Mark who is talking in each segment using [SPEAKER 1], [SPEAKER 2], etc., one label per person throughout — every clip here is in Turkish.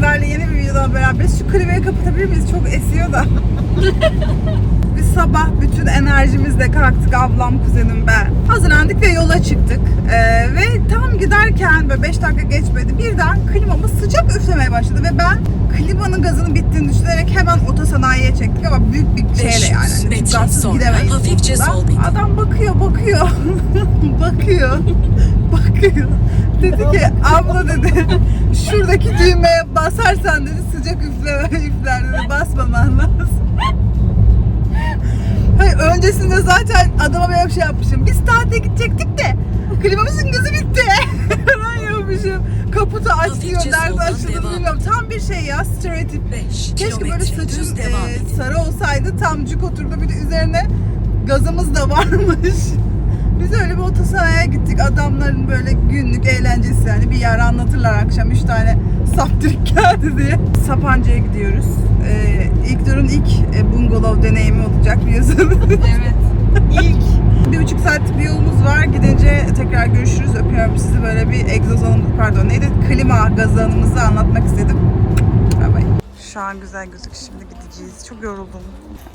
[SPEAKER 1] sizlerle yeni bir videodan beraberiz. Şu klimayı kapatabilir miyiz? Çok esiyor da. Biz sabah bütün enerjimizle kalktık ablam, kuzenim ben. Hazırlandık ve yola çıktık. Ee, ve tam giderken böyle 5 dakika geçmedi birden klimamız sıcak üflemeye başladı ve ben klimanın gazının bittiğini düşünerek hemen otosanayiye çektik ama büyük bir şeyle yani.
[SPEAKER 2] Metre
[SPEAKER 1] gazsız
[SPEAKER 2] sonra
[SPEAKER 1] gidemeyiz.
[SPEAKER 2] hafifçe
[SPEAKER 1] burada.
[SPEAKER 2] sol bir.
[SPEAKER 1] Adam bakıyor, bakıyor. bakıyor. bakıyor. Dedi ki abla dedi şuradaki düğmeye basarsan dedi sıcak üfle üfler dedi basmaman lazım. Hayır öncesinde zaten adama bir şey yapmışım. Biz tatile gidecektik de klimamızın gazı bitti. ben yapmışım. Kaputu aç diyor. Açıldığını
[SPEAKER 2] devam.
[SPEAKER 1] bilmiyorum. Tam bir şey ya. Stereotip
[SPEAKER 2] 5
[SPEAKER 1] Keşke böyle saçım e, sarı olsaydı tam cuk oturdu bir de üzerine gazımız da varmış. Biz öyle bir otosanayiye gittik. Adamların böyle günlük eğlencesi yani bir yer anlatırlar akşam üç tane saptırık geldi diye. Sapanca'ya gidiyoruz. Ee, ilk durun ilk e, bungalov deneyimi olacak biliyorsunuz.
[SPEAKER 3] Evet.
[SPEAKER 1] İlk bir buçuk saatlik bir yolumuz var. Gidince tekrar görüşürüz. Öpüyorum sizi. Böyle bir egzoz anım, pardon neydi? Klima gazı anımızı anlatmak istedim. Bay bay. Şu an güzel gözük. Şimdi gideceğiz. Çok yoruldum.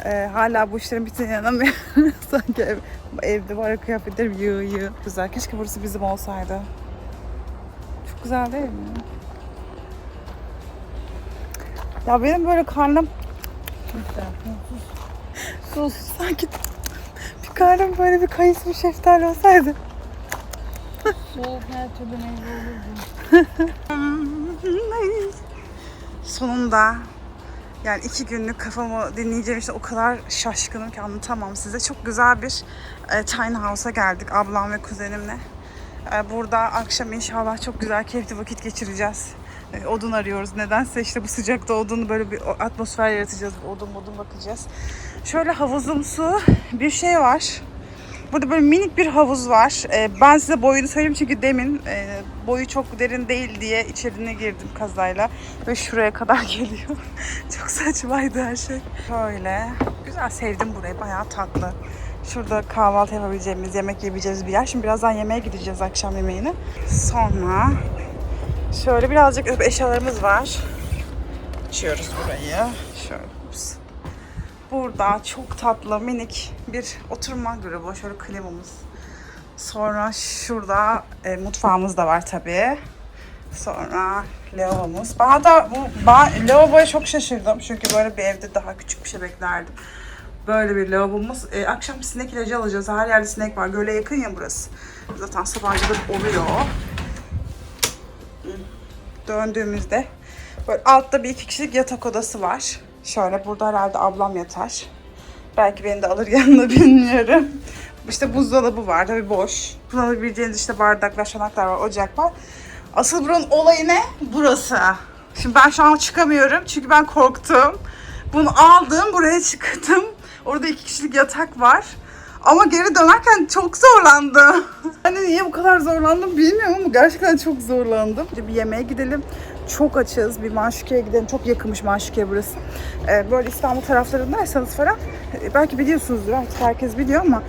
[SPEAKER 1] Ee, hala bu işlerin bittiğine inanamıyorum. Sanki ev, evde var ya kıyafetlerim yığ yığ. Güzel. Keşke burası bizim olsaydı. Çok güzel değil mi? Ya benim böyle karnım sus sanki bir karnım böyle bir kayısı bir şeftali olsaydı.
[SPEAKER 3] Soğuk her türlü meyve olurdu.
[SPEAKER 1] Sonunda yani iki günlük kafamı dinleyeceğim işte o kadar şaşkınım ki anlatamam size. Çok güzel bir e, tiny house'a geldik ablam ve kuzenimle. E, burada akşam inşallah çok güzel keyifli vakit geçireceğiz. E, odun arıyoruz. Nedense işte bu sıcakta odun böyle bir atmosfer yaratacağız. Odun odun bakacağız. Şöyle havuzumsu bir şey var. Burada böyle minik bir havuz var. Ee, ben size boyunu söyleyeyim çünkü demin e, boyu çok derin değil diye içerine girdim kazayla. Ve şuraya kadar geliyor. çok saçmaydı her şey. Şöyle. Güzel sevdim burayı. Bayağı tatlı. Şurada kahvaltı yapabileceğimiz, yemek yiyebileceğimiz bir yer. Şimdi birazdan yemeğe gideceğiz akşam yemeğine. Sonra şöyle birazcık eşyalarımız var. Açıyoruz burayı. Şöyle. Burada çok tatlı minik bir oturma grubu. Şöyle klimamız. Sonra şurada e, mutfağımız da var tabii. Sonra lavabomuz. Ben hatta bu ben lavaboya çok şaşırdım. Çünkü böyle bir evde daha küçük bir şey beklerdim. Böyle bir lavabomuz. E, akşam sinek ilacı alacağız. Her yerde sinek var. Göle yakın ya burası. Zaten Sabancı'da oluyor. Döndüğümüzde böyle altta bir iki kişilik yatak odası var. Şöyle burada herhalde ablam yatar. Belki beni de alır yanına bilmiyorum. İşte buzdolabı var tabii boş. Kullanabileceğiniz işte bardaklar, çanaklar var, ocak var. Asıl buranın olayı ne? Burası. Şimdi ben şu an çıkamıyorum çünkü ben korktum. Bunu aldım, buraya çıktım. Orada iki kişilik yatak var. Ama geri dönerken çok zorlandım. Hani niye bu kadar zorlandım bilmiyorum ama gerçekten çok zorlandım. Bir yemeğe gidelim. Çok açız. Bir Maşuke'ye gidelim. Çok yakınmış Maşuke burası. Ee, böyle İstanbul taraflarındaysanız falan e, belki biliyorsunuzdur artık herkes biliyor ama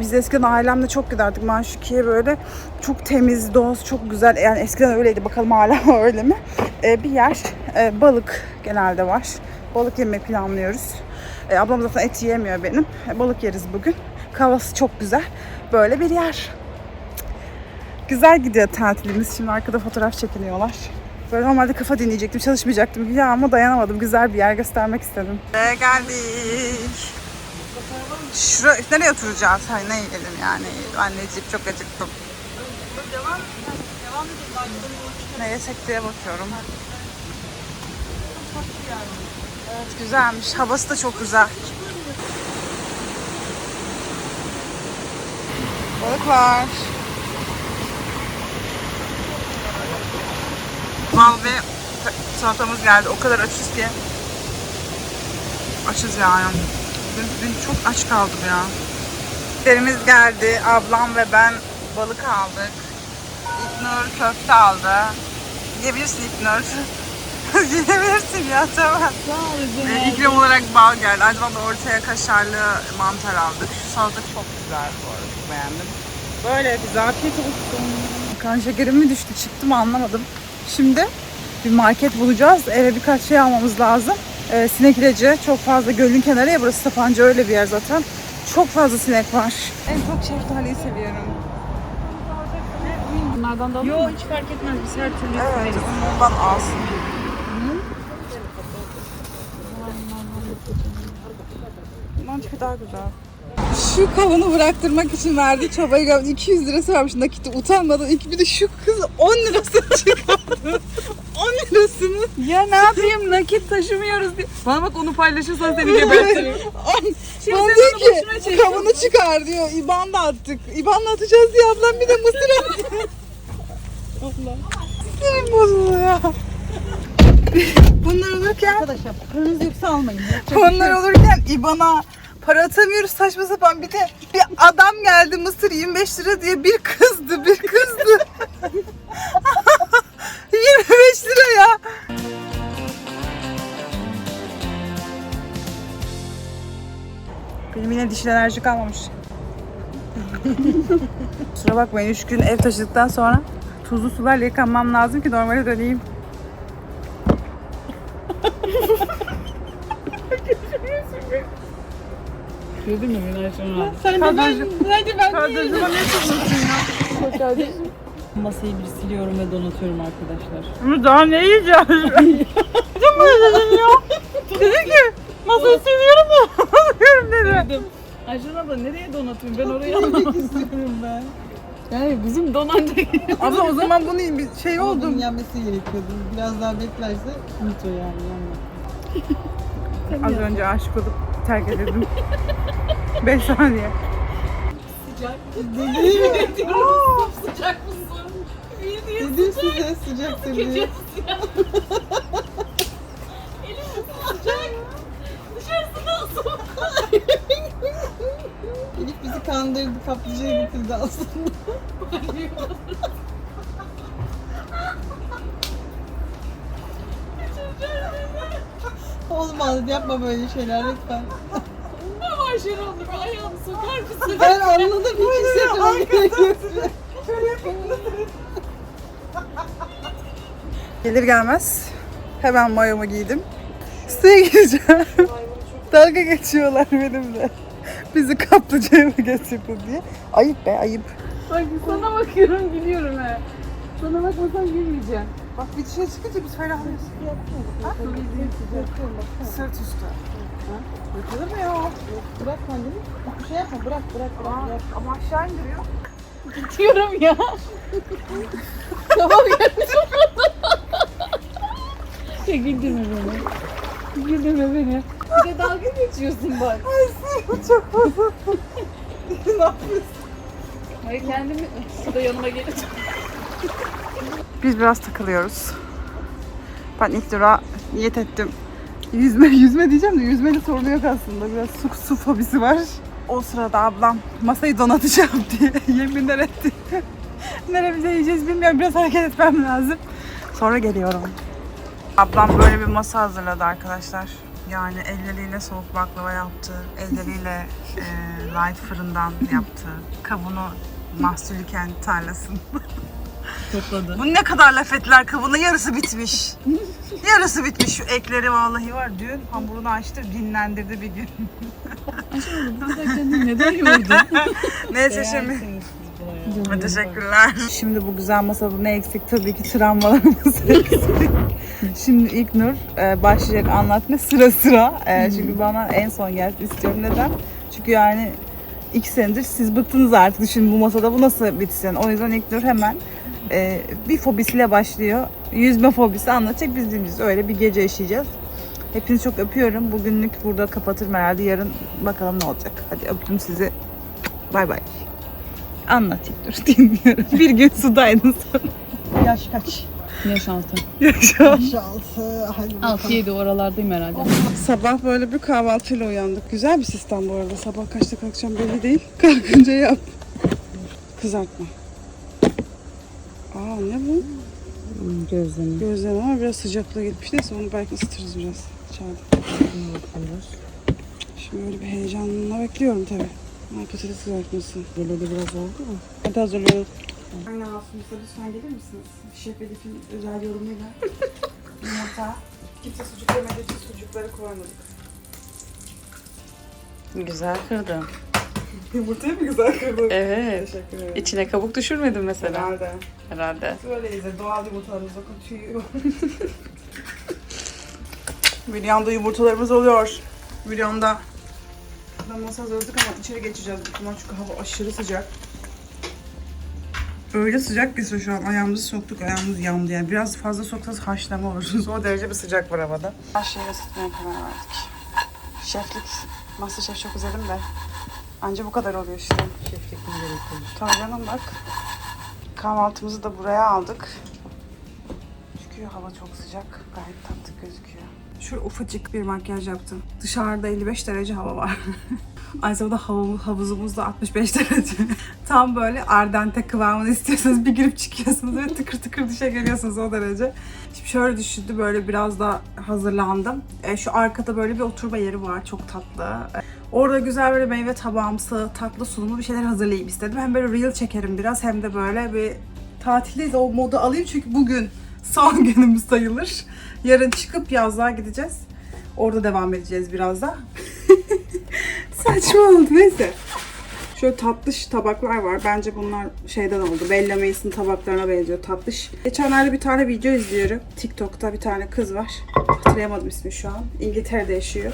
[SPEAKER 1] biz eskiden ailemle çok giderdik Maşuke'ye böyle çok temiz, doz, çok güzel. Yani eskiden öyleydi. Bakalım hala öyle mi? Ee, bir yer. Ee, balık genelde var. Balık yemeyi planlıyoruz. Ee, ablam zaten et yiyemiyor benim. Ee, balık yeriz bugün. Kahvası çok güzel. Böyle bir yer. Güzel gidiyor tatilimiz. Şimdi arkada fotoğraf çekiniyorlar. Böyle normalde kafa dinleyecektim, çalışmayacaktım. Ya ama dayanamadım. Güzel bir yer göstermek istedim. Ve geldik. Şura, nereye oturacağız? Hayır ne yiyelim yani? Anneciğim çok acıktım. Ne yesek diye bakıyorum. Evet güzelmiş. Havası da çok güzel. Balık var. Mal ve salatamız geldi. O kadar açız ki. Açız yani. Dün, dün çok aç kaldım ya. Derimiz geldi. Ablam ve ben balık aldık. İknur köfte aldı. Yiyebilirsin İknur. Yiyebilirsin ya tamam. Ee, ikram olarak bal geldi. Aynı zamanda ortaya kaşarlı mantar aldık. Şu salata çok güzel bu arada. Beğendim. Böyle güzel afiyet olsun. Kan şekerim mi düştü çıktı mı anlamadım. Şimdi bir market bulacağız. Eve birkaç şey almamız lazım. Ee, sinek ilacı çok fazla gölün kenarı ya burası Sapanca öyle bir yer zaten. Çok fazla sinek var. En çok şeftaliyi seviyorum.
[SPEAKER 3] Bunlardan da alır Yok hiç fark etmez. Biz her türlü
[SPEAKER 1] Evet, ondan alsın. Bundan tipi daha güzel. Şu kavunu bıraktırmak için verdiği çabayı gördüm. 200 lirası varmış nakiti utanmadan. İki bir de şu kız 10 lirasını çıkardı. 10 lirasını.
[SPEAKER 3] Ya ne yapayım nakit taşımıyoruz diye. Bana bak onu paylaşırsan seni gebertirim. Şimdi sen
[SPEAKER 1] diyor ki kavunu çıkar diyor. İban da attık. İban da atacağız diye ablam bir de mısır attı. Allah. Sinirim bozuldu ya. Bunlar olurken
[SPEAKER 2] Arkadaşlar paranız yoksa almayın.
[SPEAKER 1] Onlar olurken İBAN'a para atamıyoruz saçma sapan. Bir de bir adam geldi mısır 25 lira diye bir kızdı bir kızdı. 25 lira ya. Benim yine dişil alerji kalmamış. Kusura bakmayın 3 gün ev taşıdıktan sonra tuzlu sularla yıkanmam lazım ki normale döneyim.
[SPEAKER 3] Gördün mü beni Ayşe
[SPEAKER 2] Sen de ben, hadi ben
[SPEAKER 1] Kardeşime ne tutuyorsun ya?
[SPEAKER 2] Masayı bir siliyorum ve donatıyorum arkadaşlar.
[SPEAKER 1] Bunu daha ne yiyeceğiz? Çok mu dedim ya? Dedi ki masayı siliyorum mu? Alıyorum dedi.
[SPEAKER 3] Dedim. Ayşe abla nereye donatayım? Ben oraya almak istiyorum ben. Yani bizim donanacak.
[SPEAKER 1] Abla o zaman bunun bir şey
[SPEAKER 2] Ama
[SPEAKER 1] oldu.
[SPEAKER 2] bunun yenmesi gerekiyordu. Biraz daha beklerse unut o yani. yanmaz.
[SPEAKER 1] Az önce aşık olup terk edildim. 5 saniye.
[SPEAKER 3] Sıcak.
[SPEAKER 2] Dedim,
[SPEAKER 3] Sıcak mısın?
[SPEAKER 2] dedim size sıcak diye.
[SPEAKER 3] Dışarısı nasıl?
[SPEAKER 2] Elif bizi kandırdı, kaplıcaya getirdi aslında. Olmaz, yapma böyle şeyler lütfen.
[SPEAKER 3] Ne var Şenol bir ayağını sokar mısın?
[SPEAKER 2] Ben anladım, iki sefer gerekiyor.
[SPEAKER 1] Gelir gelmez hemen mayomu giydim. Suya gireceğim. Dalga geçiyorlar benimle. Bizi kaplıcaya mı götürdü diye. Ayıp be ayıp.
[SPEAKER 3] Bak sana bakıyorum gülüyorum he. Sana bakmasam gülmeyeceğim.
[SPEAKER 1] Bak bir dışarı çıkınca biz ferahlıyoruz. Sırt üstü. Yapılır mı ya?
[SPEAKER 2] Bırak kendini. Bir şey yapma, bırak, bırak, bırak. bırak.
[SPEAKER 1] Ama aşağı indiriyor.
[SPEAKER 3] Diyorum ya. tamam ya. ya güldürme beni. Güldürme beni. Bir de dalga geçiyorsun bak.
[SPEAKER 1] Çok fazla. ne yapıyorsun?
[SPEAKER 3] Hayır kendimi şurada yanıma gelin.
[SPEAKER 1] Biz biraz takılıyoruz. Ben ilk dura niyet ettim. Yüzme, yüzme diyeceğim de yüzmeyle sorunu yok aslında. Biraz su, su fobisi var. O sırada ablam masayı donatacağım diye yeminler etti. Neremize yiyeceğiz bilmiyorum. Biraz hareket etmem lazım. Sonra geliyorum. Ablam böyle bir masa hazırladı arkadaşlar. Yani elleriyle soğuk baklava yaptı. Elleriyle e, light fırından yaptı. Kavunu mahsulüken tarlasın.
[SPEAKER 2] Topladı.
[SPEAKER 1] Bu ne kadar laf ettiler kavuna yarısı bitmiş. Yarısı bitmiş şu ekleri vallahi var. Dün hamurunu açtı dinlendirdi bir gün.
[SPEAKER 3] Burada kendini neden yordun?
[SPEAKER 1] Neyse şimdi. Teşekkürler. Şimdi bu güzel masada ne eksik? Tabii ki travmalarımız eksik. Şimdi İlknur e, başlayacak anlatma sıra sıra. E, çünkü bana en son gelsin istiyorum. Neden? Çünkü yani iki senedir siz bıktınız artık. Şimdi bu masada bu nasıl bitsin? O yüzden İlknur hemen e, bir fobisiyle başlıyor. Yüzme fobisi anlatacak. Biz dinleyeceğiz. Öyle bir gece yaşayacağız. Hepinizi çok öpüyorum. Bugünlük burada kapatırım herhalde. Yarın bakalım ne olacak. Hadi öptüm sizi. Bay bay. Anlatayım dur dinliyorum. Bir gün sudaydın sonra.
[SPEAKER 2] Yaş kaç?
[SPEAKER 3] Yaş altı.
[SPEAKER 2] Yaş altı. Hadi bakalım.
[SPEAKER 3] 6-7 oralardayım herhalde.
[SPEAKER 1] Sabah böyle bir kahvaltıyla uyandık. Güzel bir sistem bu arada. Sabah kaçta kalkacağım belli değil. Kalkınca yap. Kızartma. Aa ne bu?
[SPEAKER 2] Gözlemi.
[SPEAKER 1] Gözleme ama biraz sıcaklığı gitmiş. Neyse onu belki ısıtırız biraz içeride. Şimdi böyle bir heyecanla bekliyorum tabii. Ay patates kızartması.
[SPEAKER 2] De biraz oldu mu?
[SPEAKER 1] Hadi hazırlayalım. Aynen aslında lütfen gelir misiniz? Şef Elif'in özel yorumuyla. yumurta. Kimse sucuk yemediği için sucukları koymadık.
[SPEAKER 3] Güzel kırdın.
[SPEAKER 1] Yumurtayı mı güzel kırdın?
[SPEAKER 3] Evet.
[SPEAKER 1] Teşekkür ederim.
[SPEAKER 3] İçine kabuk düşürmedin mesela.
[SPEAKER 1] Herhalde.
[SPEAKER 3] Herhalde.
[SPEAKER 1] Böyleyiz de doğal yumurtalarımız bakın tüyü. Yumurtalarımız oluyor. Milyonda masa hazırladık ama içeri geçeceğiz büyük ihtimal çünkü hava aşırı sıcak. Öyle sıcak ki şu an ayağımızı soktuk, ayağımız yandı yani. Biraz fazla soksanız haşlama olursunuz. O derece bir sıcak var havada. Her şeyi ısıtmaya karar verdik. Şeflik, Masterchef çok izledim de. Anca bu kadar oluyor işte.
[SPEAKER 2] Şeflik mi gerekiyor?
[SPEAKER 1] Tabii canım bak. Kahvaltımızı da buraya aldık. Çünkü hava çok sıcak. Gayet tatlı gözüküyor. Şöyle ufacık bir makyaj yaptım. Dışarıda 55 derece hava var. Aynı zamanda hav- havuzumuz da 65 derece. Tam böyle ardente kıvamını istiyorsanız bir girip çıkıyorsunuz ve tıkır tıkır dışa geliyorsunuz o derece. Şimdi şöyle düşündü böyle biraz da hazırlandım. E, şu arkada böyle bir oturma yeri var çok tatlı. E, Orada güzel böyle meyve tabağımsı, tatlı sunumu bir şeyler hazırlayayım istedim. Hem böyle reel çekerim biraz hem de böyle bir tatildeyiz o modu alayım çünkü bugün son günümüz sayılır. Yarın çıkıp yazlığa gideceğiz. Orada devam edeceğiz biraz da. Saçma oldu neyse. Şöyle tatlış tabaklar var. Bence bunlar şeyden oldu. Bella Mason tabaklarına benziyor tatlış. Geçenlerde bir tane video izliyorum. TikTok'ta bir tane kız var. Hatırlayamadım ismi şu an. İngiltere'de yaşıyor.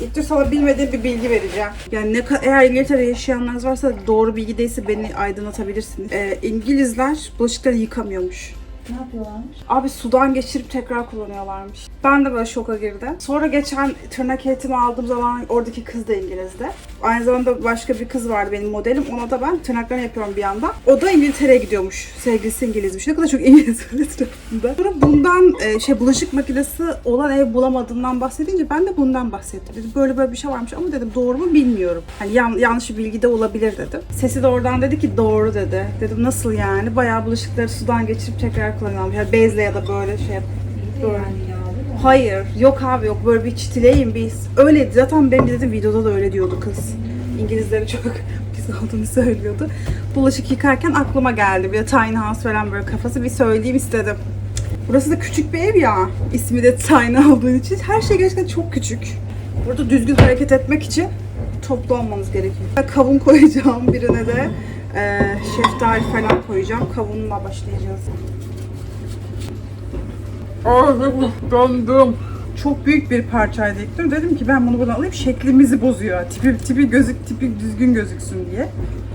[SPEAKER 1] İlk sana bilmediğim bir bilgi vereceğim. Yani ne eğer İngiltere'de yaşayanlarınız varsa doğru bilgi değilse beni aydınlatabilirsiniz. Ee, İngilizler bulaşıkları yıkamıyormuş.
[SPEAKER 2] Ne yapıyorlarmış?
[SPEAKER 1] Abi sudan geçirip tekrar kullanıyorlarmış. Ben de böyle şoka girdim. Sonra geçen tırnak eğitimi aldığım zaman oradaki kız da İngiliz'de. Aynı zamanda başka bir kız vardı benim modelim. Ona da ben tırnaklarını yapıyorum bir yandan. O da İngiltere'ye gidiyormuş. Sevgilisi İngilizmiş. Ne kadar çok İngiliz etrafında. Sonra bundan e, şey bulaşık makinesi olan ev bulamadığından bahsedince ben de bundan bahsettim. Dedim böyle böyle bir şey varmış ama dedim doğru mu bilmiyorum. Hani yan- yanlış bir bilgi de olabilir dedim. Sesi de oradan dedi ki doğru dedi. Dedim nasıl yani? Bayağı bulaşıkları sudan geçirip tekrar kullanıyormuş. Yani bezle ya da böyle şey yap- Böyle. Hayır. Yok abi yok. Böyle bir çitileyim biz. Öyleydi. Zaten benim dedim videoda da öyle diyordu kız. İngilizleri çok pis olduğunu söylüyordu. Bulaşık yıkarken aklıma geldi. Bir de tiny house falan böyle kafası bir söyleyeyim istedim. Burası da küçük bir ev ya. İsmi de tiny olduğu için. Her şey gerçekten çok küçük. Burada düzgün hareket etmek için toplu olmanız gerekiyor. Kavun koyacağım birine de. E, şeftali falan koyacağım. Kavunla başlayacağız. Döndüm. Çok büyük bir parçaydı ilk Dedim ki ben bunu buradan alayım şeklimizi bozuyor. Tipi, tipi gözük tipi düzgün gözüksün diye.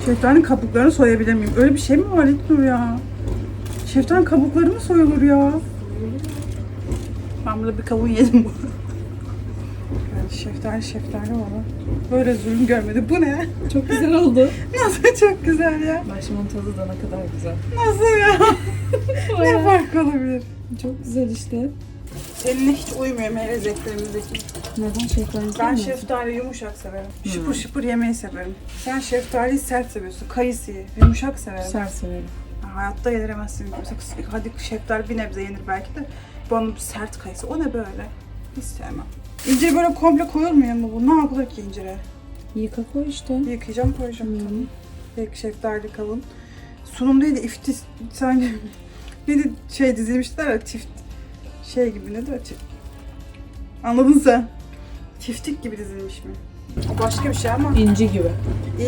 [SPEAKER 1] Şeftalinin kabuklarını soyabilir miyim? Öyle bir şey mi var İlknur ya? Şeftalinin kabukları mı soyulur ya? Ben burada bir kavun yedim bu. Yani şeftali şeftali valla. Böyle zulüm görmedim. Bu ne?
[SPEAKER 3] Çok güzel oldu.
[SPEAKER 1] Nasıl çok güzel ya.
[SPEAKER 3] Başımın tadı da ne kadar güzel.
[SPEAKER 1] Nasıl ya? ne fark olabilir?
[SPEAKER 3] Çok güzel işte.
[SPEAKER 1] Seninle hiç uymuyor meyve zevklerimizdeki.
[SPEAKER 3] Neden şeftali
[SPEAKER 1] Ben şeftali yumuşak severim. Şıpır şıpır yemeyi severim. Sen şeftaliyi sert seviyorsun. Kayısıyı yumuşak severim.
[SPEAKER 3] Sert severim.
[SPEAKER 1] Ha, Hayatta yediremezsin. Mesela hadi şeftali bir nebze yenir belki de. Bana bir sert kayısı. O ne böyle? Hiç sevmem. İncir böyle komple koyulmuyor mu bu? Ne yapılır ki incire?
[SPEAKER 3] Yıka koy işte.
[SPEAKER 1] Yıkayacağım koyacağım. Tamam. Belki şeftali kavun. Sunum değil de iftis sanki ne de şey dizilmişler ya çift şey gibi ne de çift. Anladın sen? Çiftlik gibi dizilmiş mi? Başka bir şey ama
[SPEAKER 3] İnci gibi.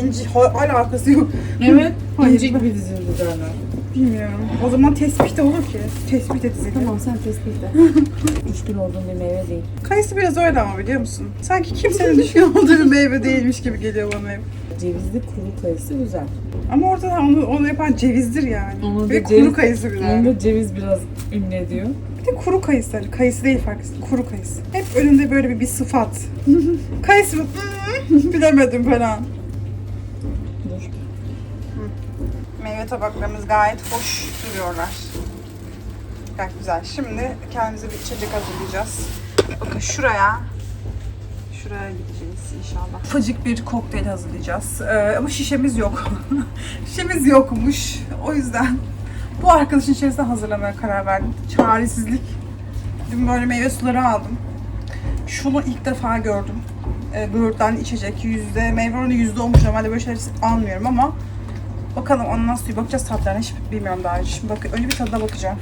[SPEAKER 1] inci ha- alakası yok.
[SPEAKER 3] Evet.
[SPEAKER 1] Hayır,
[SPEAKER 3] İnci gibi dizildi derler.
[SPEAKER 1] Bilmiyorum. O zaman tespih de olur ki. Tespih de dizilir.
[SPEAKER 3] Tamam sen tespit et. Düşkün olduğun bir meyve değil.
[SPEAKER 1] Kayısı biraz öyle ama biliyor musun? Sanki kimsenin düşkün olduğu bir meyve değilmiş gibi geliyor bana hep.
[SPEAKER 3] Cevizli kuru kayısı güzel.
[SPEAKER 1] Ama orada da onu, onu yapan cevizdir yani.
[SPEAKER 3] Onu
[SPEAKER 1] Ve
[SPEAKER 3] ceviz-
[SPEAKER 1] kuru kayısı güzel.
[SPEAKER 3] Onu da ceviz biraz ünlü ediyor.
[SPEAKER 1] Bir de kuru kayısı. hani Kayısı değil farklısı. Kuru kayısı. Hep önünde böyle bir, bir sıfat. kayısı mı? Bilemedim falan.
[SPEAKER 3] Dur.
[SPEAKER 1] Meyve tabaklarımız gayet hoş duruyorlar. Gayet güzel. Şimdi kendimize bir içecek hazırlayacağız. Bakın şuraya Şuraya gideceğiz inşallah. Ufacık bir kokteyl hazırlayacağız. Ee, ama şişemiz yok. şişemiz yokmuş. O yüzden bu arkadaşın içerisinde hazırlamaya karar verdim. Çaresizlik. Dün böyle meyve suları aldım. Şunu ilk defa gördüm. Ee, böğürtlen içecek. Yüzde, meyve oranı yüzde olmuş. Normalde böyle şeyler almıyorum ama bakalım ondan suyu bakacağız tatlarına. Hiç bilmiyorum daha önce. Şimdi bak, önce bir tadına bakacağım.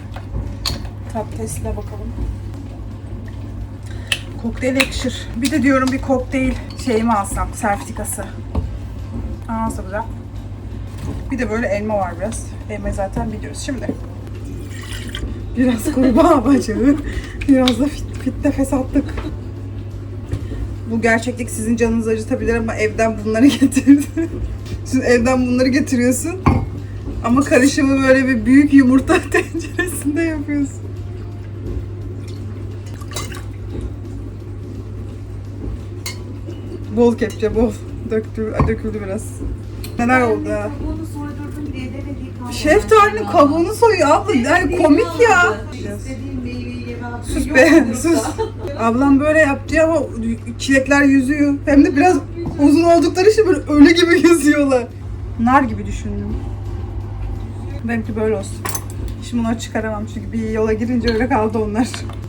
[SPEAKER 1] Tat testine bakalım. Kokteyl yakışır. Bir de diyorum bir kokteyl şeyimi alsam, sertifikası. Aa, nasıl güzel. Bir de böyle elma var biraz. Elma zaten biliyoruz. Şimdi biraz kurbağa bacağı, biraz da fit, fitte fesatlık. Bu gerçeklik sizin canınızı acıtabilir ama evden bunları getirdi. Şimdi evden bunları getiriyorsun. Ama karışımı böyle bir büyük yumurta tenceresinde yapıyorsun. Bol kepçe bol. Döktü, ay, döküldü biraz. Neler oldu ha?
[SPEAKER 2] Bunu soydurdum diye demediği kalmadı.
[SPEAKER 1] Şeftalinin kabuğunu soyuyor abla. Yani komik ya.
[SPEAKER 2] İstediğin meyveyi yeme hakkı
[SPEAKER 1] Sus
[SPEAKER 2] yok
[SPEAKER 1] be,
[SPEAKER 2] burada.
[SPEAKER 1] sus. Ablam böyle yaptı ama çilekler yüzüyor. Hem de biraz uzun oldukları için böyle ölü gibi yüzüyorlar. Nar gibi düşündüm. Benimki böyle olsun. Şimdi bunları çıkaramam çünkü bir yola girince öyle kaldı onlar.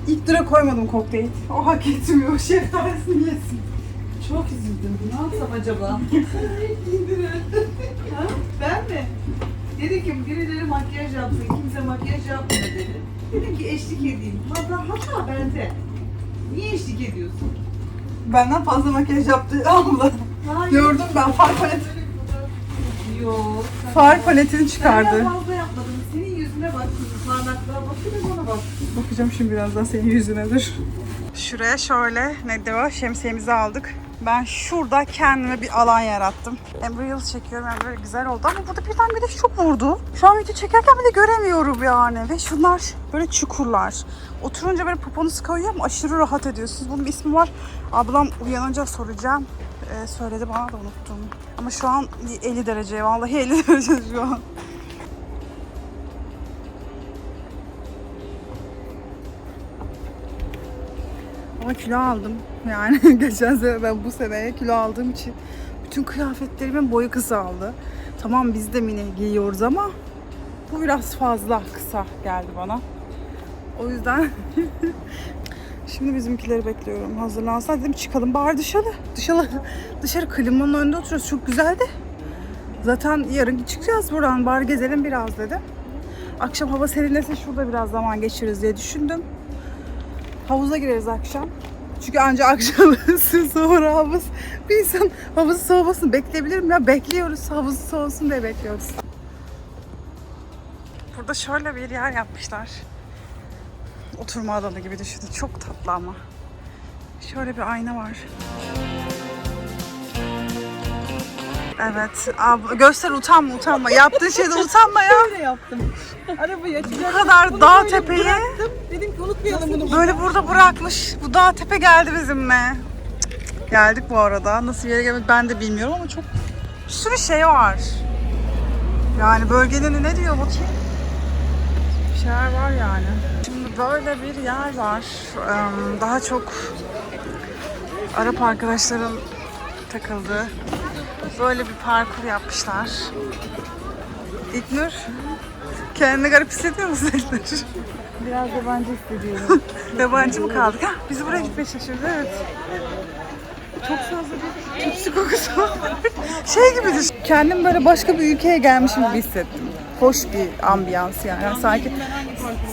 [SPEAKER 1] İlk dıra koymadım kokteyl. O hak etmiyor. Şeftalisini yesin.
[SPEAKER 2] Çok üzüldüm. Ne yapsam acaba? ha? Ben mi? Dedi ki birileri makyaj yapsın, kimse makyaj yapmıyor dedi. Dedim ki eşlik edeyim. Hatta, hatta bende. Niye eşlik ediyorsun?
[SPEAKER 1] Benden fazla makyaj yaptı abla.
[SPEAKER 2] Hayır.
[SPEAKER 1] Gördüm ben far palet.
[SPEAKER 2] Yok.
[SPEAKER 1] Far paletini çıkardı.
[SPEAKER 2] fazla yapmadım. Senin yüzüne bak. Parmaklar bak. Bir de bana bak.
[SPEAKER 1] Bakacağım şimdi birazdan senin yüzüne dur. Şuraya şöyle ne de o şemsiyemizi aldık. Ben şurada kendime bir alan yarattım. Hem çekiyorum hem böyle güzel oldu ama burada birden güneş çok vurdu. Şu an video çekerken bile göremiyorum yani. Ve şunlar böyle çukurlar. Oturunca böyle poponuz kayıyor ama aşırı rahat ediyorsunuz. Bunun bir ismi var. Ablam uyanınca soracağım. Ee, söyledi bana da unuttum. Ama şu an 50 derece. Vallahi 50 derece şu an. Ama kilo aldım. Yani geçen sene ben bu seneye kilo aldığım için bütün kıyafetlerimin boyu kısaldı. Tamam biz de mini giyiyoruz ama bu biraz fazla kısa geldi bana. O yüzden şimdi bizimkileri bekliyorum. Hazırlansın dedim çıkalım bari dışarı. Dışarı dışarı klimanın önünde oturuyoruz. Çok güzeldi. Zaten yarın çıkacağız buradan. Bari gezelim biraz dedim. Akşam hava serinlese şurada biraz zaman geçiririz diye düşündüm. Havuza gireriz akşam. Çünkü ancak akşam sonra havuz. Bir insan havuzu soğumasını bekleyebilir mi ya? Bekliyoruz. Havuzu soğusun diye bekliyoruz. Burada şöyle bir yer yapmışlar. Oturma alanı gibi düşünün. Çok tatlı ama. Şöyle bir ayna var. Evet. Abla, göster utanma utanma. Yaptığın şeyde utanma ya.
[SPEAKER 2] Böyle yaptım. Arabayı
[SPEAKER 1] Bu
[SPEAKER 2] açacak.
[SPEAKER 1] kadar dağ tepeyi.
[SPEAKER 2] Dedim ki unutmayalım bunu.
[SPEAKER 1] Böyle burada bırakmış. Bu dağ tepe geldi bizimle. Cık, Geldik bu arada. Nasıl yere geldik ben de bilmiyorum ama çok bir sürü şey var. Yani bölgenin ne diyor bakayım. Bir şeyler var yani. Şimdi böyle bir yer var. Daha çok Arap arkadaşların takıldığı böyle bir parkur yapmışlar. İlknur, kendini garip hissediyor musun İlknur?
[SPEAKER 3] Biraz yabancı hissediyorum.
[SPEAKER 1] Yabancı mı kaldık? Hah, bizi buraya gitmeye şaşırdı evet. Çok fazla bir tütsü kokusu var. Şey gibi düşün. Kendim böyle başka bir ülkeye gelmişim gibi hissettim. Hoş bir ambiyans yani. Yani sanki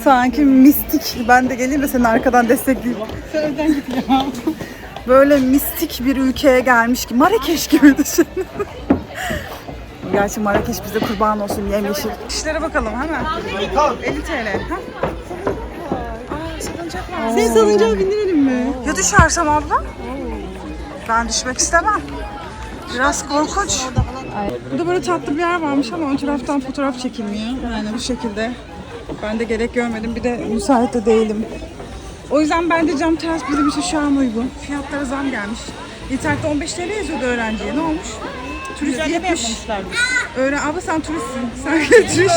[SPEAKER 1] sanki mistik. Ben de geleyim de seni arkadan destekleyeyim.
[SPEAKER 2] Evden git ya.
[SPEAKER 1] Böyle mistik bir ülkeye gelmiş gibi. Marrakeş gibi düşün. Gerçi Marrakeş bize kurban olsun yemyeşil. İşlere bakalım hemen. 50 TL. Ha?
[SPEAKER 2] Seni salıncağa bindirelim mi?
[SPEAKER 1] Ya düşersem abla? Ben düşmek istemem. Biraz korkunç. Burada böyle tatlı bir yer varmış ama ön taraftan fotoğraf çekilmiyor. Yani bu şekilde. Ben de gerek görmedim. Bir de müsait de değilim. O yüzden bence cam teras bizim için şu an uygun. Fiyatlara zam gelmiş. İnternette 15 TL yazıyordu öğrenciye. Ne olmuş? Turist 70. Öğren abla sen turistsin. Sen turist.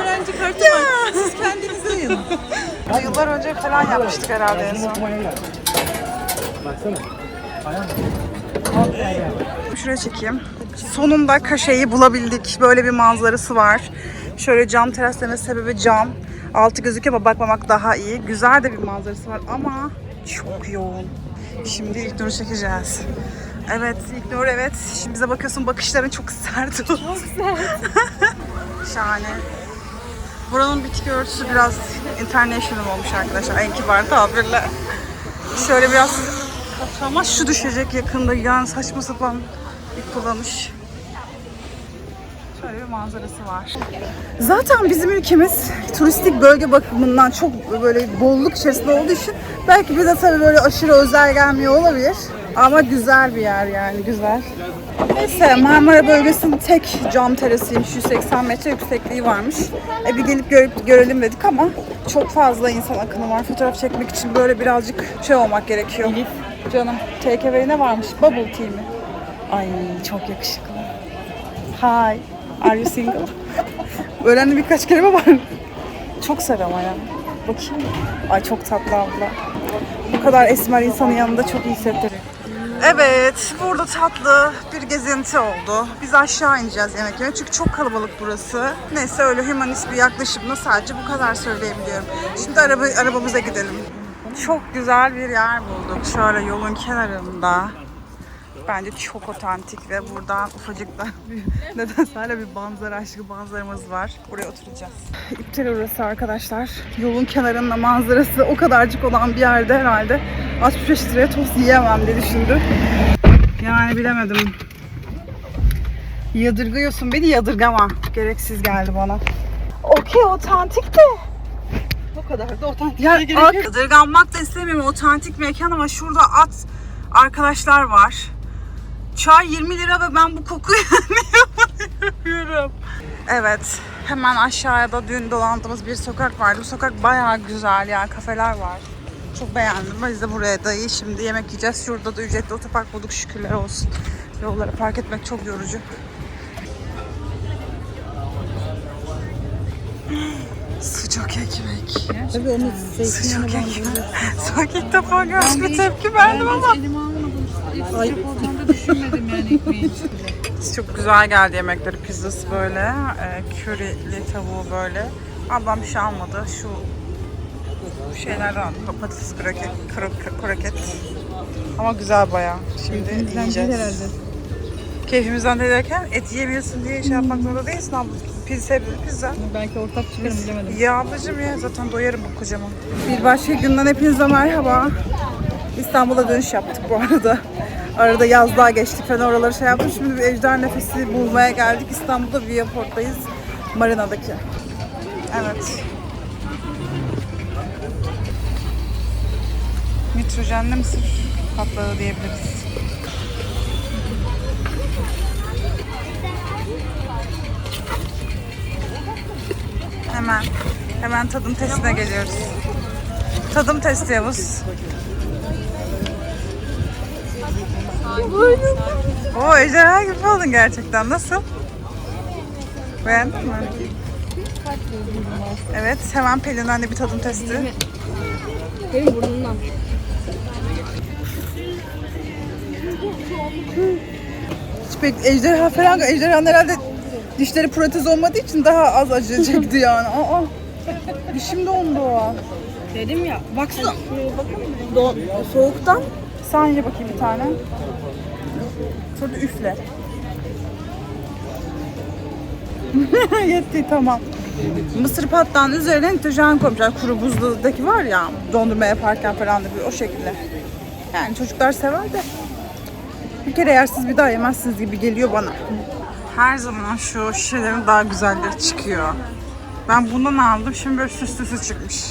[SPEAKER 2] Öğrenci kartı var. Siz.
[SPEAKER 1] Yıllar önce falan yapmıştık herhalde en son. Şuraya çekeyim. Sonunda kaşeyi bulabildik. Böyle bir manzarası var. Şöyle cam teras deme sebebi cam. Altı gözüküyor ama bakmamak daha iyi. Güzel de bir manzarası var ama çok yoğun. Şimdi İlknur'u çekeceğiz. Evet İlknur evet. Şimdi bize bakıyorsun bakışların çok sert oldu. Çok sert. Şahane. Buranın bitki örtüsü biraz international olmuş arkadaşlar en kibar tabirle. Şöyle biraz ama şu düşecek yakında yani saçma sapan bir kullanış. Şöyle bir manzarası var. Zaten bizim ülkemiz turistik bölge bakımından çok böyle bolluk içerisinde olduğu için belki bize tabii böyle aşırı özel gelmiyor olabilir. Ama güzel bir yer yani güzel. Neyse Marmara bölgesinin tek cam terasıymış. 180 metre yüksekliği varmış. E bir gelip görüp görelim dedik ama çok fazla insan akını var. Fotoğraf çekmek için böyle birazcık şey olmak gerekiyor. Canım TKV ne varmış? Bubble tea mi? Ay çok yakışıklı. Hi. Are you single? Öğrendiğim birkaç kelime var. Çok sarı ama ya. Bakayım. Ay çok tatlı abla. Bu kadar esmer insanın yanında çok iyi hissettiriyor. Evet, burada tatlı bir gezinti oldu. Biz aşağı ineceğiz yemek yemeye çünkü çok kalabalık burası. Neyse öyle hümanist bir yaklaşımla sadece bu kadar söyleyebiliyorum. Şimdi araba, arabamıza gidelim. Çok güzel bir yer bulduk. Şöyle yolun kenarında. Bence çok otantik ve buradan ufacık da bir nedense hala bir manzara aşkı manzaramız var. Buraya oturacağız. İptal orası arkadaşlar. Yolun kenarında manzarası o kadarcık olan bir yerde herhalde 65 liraya tost yiyemem diye düşündüm. Yani bilemedim. Yadırgıyorsun beni yadırgama. Gereksiz geldi bana. Okey otantik de.
[SPEAKER 2] O kadar da otantik.
[SPEAKER 1] Ya yadırganmak da istemiyorum otantik mekan ama şurada at arkadaşlar var. Çay 20 lira ve ben bu kokuyu yapıyorum? Evet. Hemen aşağıda dün dolandığımız bir sokak vardı. Bu sokak bayağı güzel ya. Kafeler var. Çok beğendim. Biz de buraya dayı şimdi yemek yiyeceğiz. Şurada da ücretli otopark bulduk şükürler olsun. Yollara park etmek çok yorucu. Sıcak ekmek.
[SPEAKER 3] Tabii onu
[SPEAKER 1] Sıcak ekmek. Sanki ilk defa görmüş bir tepki verdim ama.
[SPEAKER 3] Sıcak olduğunu da düşünmedim yani ekmeğin.
[SPEAKER 1] Çok güzel geldi yemekleri. Pizzası böyle. E, körili tavuğu böyle. Ablam bir şey almadı. Şu şeylerden aldı. Patates kroket. Kro- kroket. Ama güzel bayağı. Şimdi yiyeceğiz.
[SPEAKER 3] herhalde.
[SPEAKER 1] Keyfimizden değil derken et yemiyorsun diye şey yapmak zorunda değilsin abla. Pizza, pizza.
[SPEAKER 3] Belki ortak çıkarım bilemedim.
[SPEAKER 1] Ya ablacığım ya zaten doyarım bu kocaman. Bir başka günden hepinize merhaba. İstanbul'a dönüş yaptık bu arada. Arada yazlığa geçtik falan oraları şey yaptık. Şimdi bir ejder nefesi bulmaya geldik. İstanbul'da Viaport'tayız. Marina'daki. Evet. Nitrojenli mısır patlağı diyebiliriz. Hemen hemen tadım testine geliyoruz. Tadım testi Yavuz. O ejderha gibi oldun gerçekten. Nasıl? Beğendin mi? Evet, hemen Pelin'den de bir tadım testi.
[SPEAKER 3] Benim burnumdan.
[SPEAKER 1] Hiç ejderha falan, ejderhanın herhalde dişleri protez olmadığı için daha az acı çekti yani. Aa, dişim dondu o.
[SPEAKER 3] Dedim ya.
[SPEAKER 1] Baksana.
[SPEAKER 3] Do soğuktan.
[SPEAKER 1] Sen ye bakayım bir tane. Sonra da üfle. Yetti tamam. Mısır patlağının üzerine nitrojen koymuşlar. Kuru buzdaki var ya dondurma yaparken falan da bir o şekilde. Yani çocuklar sever de. Bir kere yersiz bir daha yemezsiniz gibi geliyor bana. Her zaman şu şişelerin daha güzelleri çıkıyor. Ben bundan aldım. Şimdi böyle süslüsü çıkmış.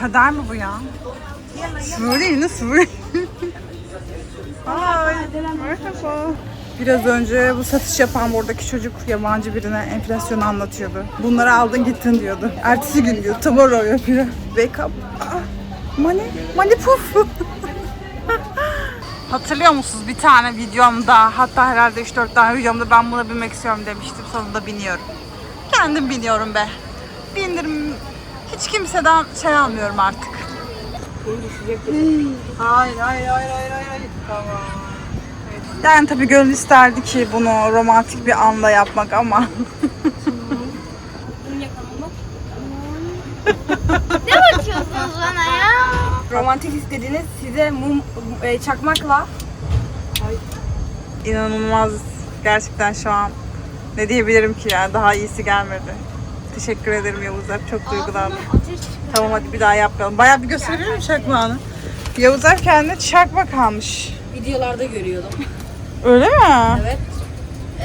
[SPEAKER 1] Kader mi bu ya? Böyle nasıl merhaba. Biraz önce bu satış yapan buradaki çocuk yabancı birine enflasyonu anlatıyordu. Bunları aldın gittin diyordu. Ertesi gün diyor, tomorrow yapıyor. Wake up. Ah, money, money poof. Hatırlıyor musunuz bir tane videomda hatta herhalde 3-4 tane videomda ben buna binmek istiyorum demiştim. Sonunda biniyorum. Kendim biniyorum be. Bindirim hiç kimseden şey almıyorum artık. Hayır, hayır, hayır, hayır, hayır. Tamam. Yani tabii gönül isterdi ki bunu romantik bir anda yapmak ama
[SPEAKER 4] Ne bakıyorsunuz bana ya?
[SPEAKER 3] Romantik istediğiniz size mum e, çakmakla
[SPEAKER 1] inanılmaz gerçekten şu an ne diyebilirim ki yani daha iyisi gelmedi. Teşekkür ederim Yavuz Alp. Çok duygulandım. Tamam hadi bir daha yapmayalım. Bayağı bir gösterebilir miyim çakmağını? Yavuz Alp kendine çakmak almış.
[SPEAKER 3] Videolarda görüyordum.
[SPEAKER 1] Öyle mi?
[SPEAKER 3] Evet.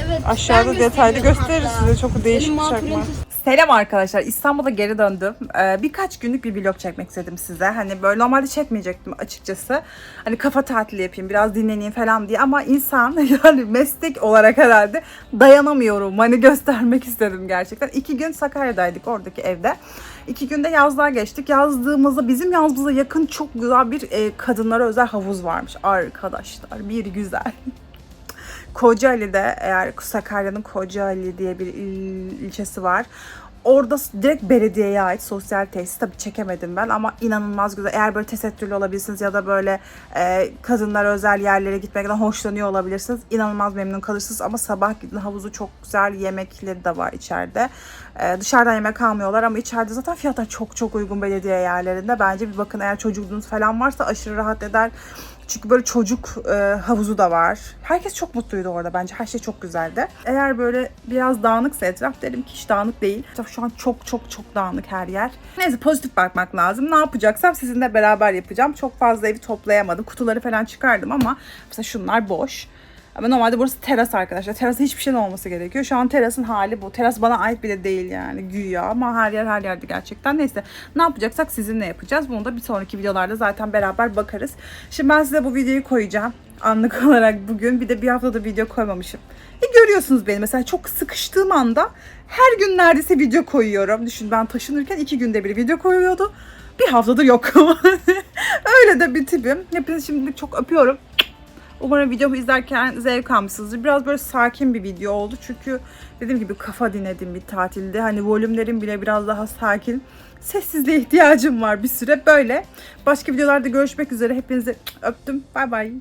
[SPEAKER 4] Evet.
[SPEAKER 1] Aşağıda detaylı gösteririz size. Çok değişik bir çakmak. Selam arkadaşlar. İstanbul'a geri döndüm. Ee, birkaç günlük bir vlog çekmek istedim size. Hani böyle normalde çekmeyecektim açıkçası. Hani kafa tatili yapayım, biraz dinleneyim falan diye. Ama insan yani meslek olarak herhalde dayanamıyorum. Hani göstermek istedim gerçekten. İki gün Sakarya'daydık oradaki evde. İki günde yazlığa geçtik. Yazdığımızda bizim yazımıza yakın çok güzel bir e, kadınlara özel havuz varmış. Arkadaşlar bir güzel. Kocaeli'de eğer Sakarya'nın Kocaeli diye bir il- ilçesi var. Orada direkt belediyeye ait sosyal tesis. Tabii çekemedim ben ama inanılmaz güzel. Eğer böyle tesettürlü olabilirsiniz ya da böyle e, kadınlar özel yerlere gitmekten hoşlanıyor olabilirsiniz. İnanılmaz memnun kalırsınız ama sabah gidin havuzu çok güzel yemekleri de var içeride. E, dışarıdan yemek almıyorlar ama içeride zaten fiyatlar çok çok uygun belediye yerlerinde. Bence bir bakın eğer çocuğunuz falan varsa aşırı rahat eder. Çünkü böyle çocuk e, havuzu da var. Herkes çok mutluydu orada bence. Her şey çok güzeldi. Eğer böyle biraz dağınıksa etraf derim ki hiç dağınık değil. Şu an çok çok çok dağınık her yer. Neyse pozitif bakmak lazım. Ne yapacaksam sizinle beraber yapacağım. Çok fazla evi toplayamadım. Kutuları falan çıkardım ama mesela şunlar boş. Ama normalde burası teras arkadaşlar. Terasa hiçbir şeyin olması gerekiyor. Şu an terasın hali bu. Teras bana ait bile değil yani güya ama her yer her yerde gerçekten. Neyse ne yapacaksak sizinle yapacağız. Bunu da bir sonraki videolarda zaten beraber bakarız. Şimdi ben size bu videoyu koyacağım. Anlık olarak bugün. Bir de bir haftada video koymamışım. E görüyorsunuz beni mesela çok sıkıştığım anda her gün neredeyse video koyuyorum. Düşün ben taşınırken iki günde bir video koyuyordu. Bir haftadır yok. Öyle de bir tipim. Hepinizi şimdilik çok öpüyorum. Umarım videomu izlerken zevk almışsınızdır. Biraz böyle sakin bir video oldu. Çünkü dediğim gibi kafa dinlediğim bir tatilde. Hani volümlerim bile biraz daha sakin. Sessizliğe ihtiyacım var bir süre böyle. Başka videolarda görüşmek üzere. Hepinizi öptüm. Bay bay.